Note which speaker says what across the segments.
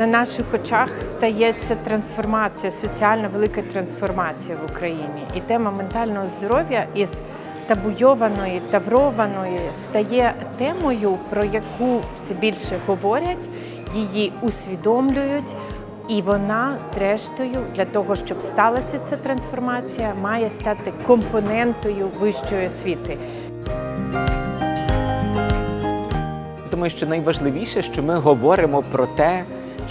Speaker 1: на наших очах стається трансформація, соціальна велика трансформація в Україні. І тема ментального здоров'я із табуйованої, таврованої стає темою, про яку все більше говорять, її усвідомлюють. І вона, зрештою, для того, щоб сталася ця трансформація, має стати компонентою вищої освіти.
Speaker 2: Думаю, що найважливіше, що ми говоримо про те,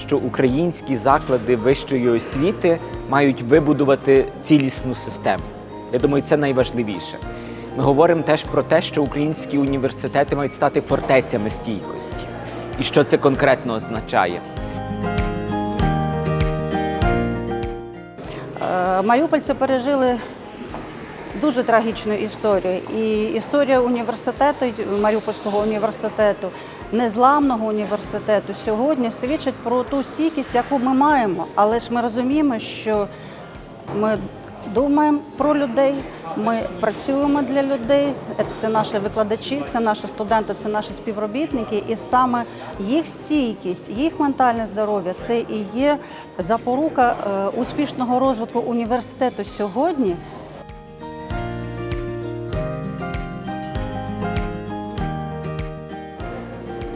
Speaker 2: що українські заклади вищої освіти мають вибудувати цілісну систему. Я думаю, це найважливіше. Ми говоримо теж про те, що українські університети мають стати фортецями стійкості. І що це конкретно означає?
Speaker 3: Е, Маріупольці пережили дуже трагічну історію. І історія університету, Маріупольського університету, незламного університету сьогодні свідчить про ту стійкість, яку ми маємо. Але ж ми розуміємо, що ми думаємо про людей, ми працюємо для людей. Це наші викладачі, це наші студенти, це наші співробітники. І саме їх стійкість, їх ментальне здоров'я це і є запорука е, успішного розвитку університету сьогодні.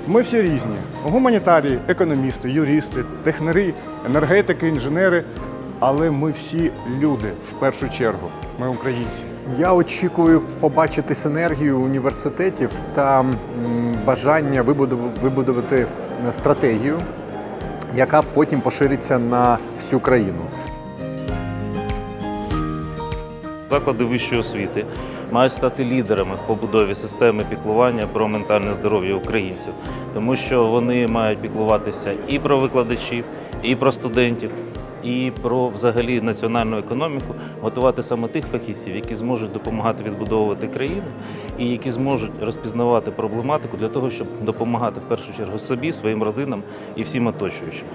Speaker 4: Ми всі різні: гуманітарії, економісти, юристи, технари, енергетики, інженери. Але ми всі люди в першу чергу. Ми українці.
Speaker 5: Я очікую побачити синергію університетів та бажання вибудувати стратегію, яка потім пошириться на всю країну.
Speaker 6: Заклади вищої освіти мають стати лідерами в побудові системи піклування про ментальне здоров'я українців, тому що вони мають піклуватися і про викладачів, і про студентів, і про взагалі національну економіку, готувати саме тих фахівців, які зможуть допомагати відбудовувати країну і які зможуть розпізнавати проблематику для того, щоб допомагати в першу чергу собі, своїм родинам і всім оточуючим.